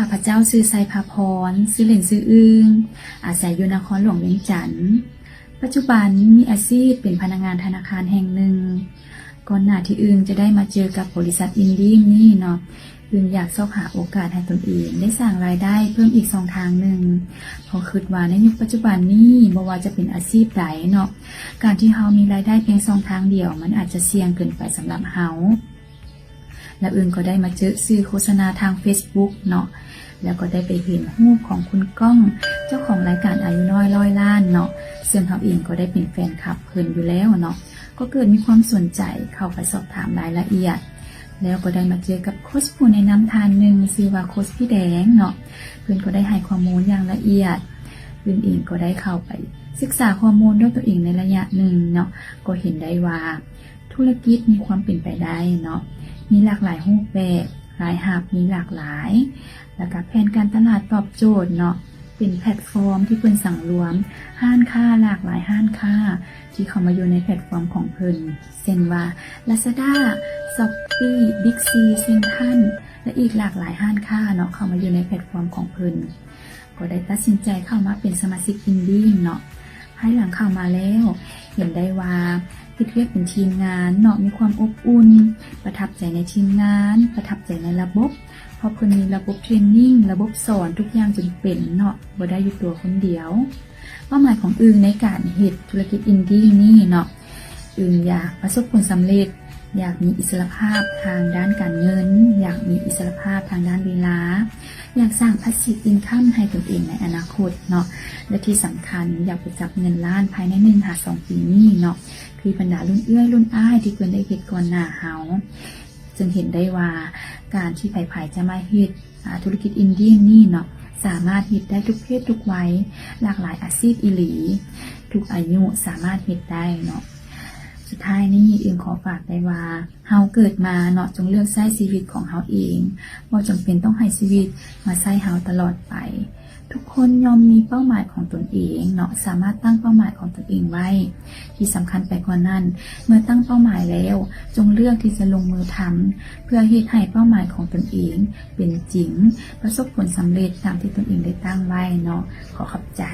ข้าพเจ้าซื้อไซพาพรซื้อเหล่นซื้ออึงอาศัยอยู่นครหลวงเวียงจันทน์ปัจจุบันมีอาชีพเป็นพนักงานธนาคารแห่งหนึ่ง ก่อนหน้าที่อึงจะได้มาเจอกับบริษัทอินดี้นี่เนาะอึงอยากซอกหาโอกาสให้ตนเองได้สร้างรายได้เพิ่มอีกสองทางหนึ่งเพอคิดว่าในยุคปัจจุบันนี้บ่ว่าจะเป็นอาชีพใดเนาะการที่เฮามีรายได้เพียงสองทางเดียว มันอาจจะเสี่ยงเกินไปสำหรับเฮา แล้วอื่นก็ได้มาเจอซื้อโฆษณาทาง Facebook เนาะแล้วก็ได้ไปเห็นรูปของคุณก้อง เจ้าของรายการอายุน้อยร้อยล้านเนาะซึ่งเขาเองก็ได้เป็นแฟนคลับเพิ่นอยู่แล้วเนาะก็เกิดมีความสนใจเข้าไปสอบถามรายละเอียด แล้วก็ได้มาเจอกับโค้ชผู้ในน้ำทานหนึ่งชื่อว่าโค้ชพี่แดงเนาะเพื่อนก็ได้ให้ข้อมูลอย่างละเอียดเพื่อนเองก็ได้เข้าไป ศึกษาข้อมูลด้วยตัวเองในระยะหนึ่งเนาะก็เห็นได้ว่า ธุรกิจมีความเป็นไปได้เนาะมีหลากหลายรูปแบบรายหับมีหลากหลาย แล้วก็แผนการตลาดตอบโจทย์เนาะเป็นแพลตฟอร์มที่เพิ่นสั่งรวม ห้านค้าหลากหลายห้านค้าที่เข้ามาอยู่ในแพลตฟอร์มของเพิ่นเช่นว่า Lazada, Shopee, Big C, Central และอีกหลากหลายห้านค้าเนาะเข้ามาอยู่ในแพลตฟอร์มของเพิ่นก็ได้ตัดสินใจเข้ามาเป็นสมาชิกอินดี้เนาะ ภายหลังข่าวมาแล้ว เห็นได้ว่าพิเรียกเป็นทีมงานเนาะมีความอบอุ่น ประทับใจในทีมงาน ประทับใจในระบบเพราะเพิ่นมีระบบเทรนนิ่งระบบสอนทุกอย่างจนเป็นเนาะบ่ได้อยู่ตัวคนเดียวเป้าหมายของอึงในการเฮ็ดธุรกิจอินดี้นี่เนาะอึงอยากประสบผลสำเร็จ อยากมีอิสรภาพทางด้านการเงิน อยากมีอิสรภาพทางด้านเวลา อยากสร้าง passive income ให้ตนเองในอนาคตเนาะและที่สำคัญอยากไปจับเงินล้านภายในหนึ่งหาสองปีนี้เนาะคือบรรดารุ่นเอื้อยรุ่นอ้ายที่เพิ่นได้เฮ็ดก่อนหน้าเฮาจึงเห็นได้ว่าการที่ไผๆจะมาเฮ็ดธุรกิจอินเดียนี่เนาะสามารถเฮ็ดได้ทุกเพศทุกวัยหลากหลายอาชีพอีหลี ทุกอายุสามารถเฮ็ดได้เนาะ สุดท้ายนี้เองขอฝากได้ว่าเฮาเกิดมาเนาะจงเลือกใช้ชีวิตของเฮาเองบ่จำเป็นต้องให้ชีวิตมาใช้เฮาตลอดไป ทุกคนยอมมีเป้าหมายของตนเองเนาะสามารถตั้งเป้าหมายของตนเองไว้ ที่สำคัญไปกว่านั้น เมื่อตั้งเป้าหมายแล้ว จงเลือกที่จะลงมือทำเพื่อเหตุให้เป้าหมายของตนเอง เป็นจริง ประสบผลสำเร็จตามที่ตนเองได้ตั้งไว้เนาะขอขอบใจ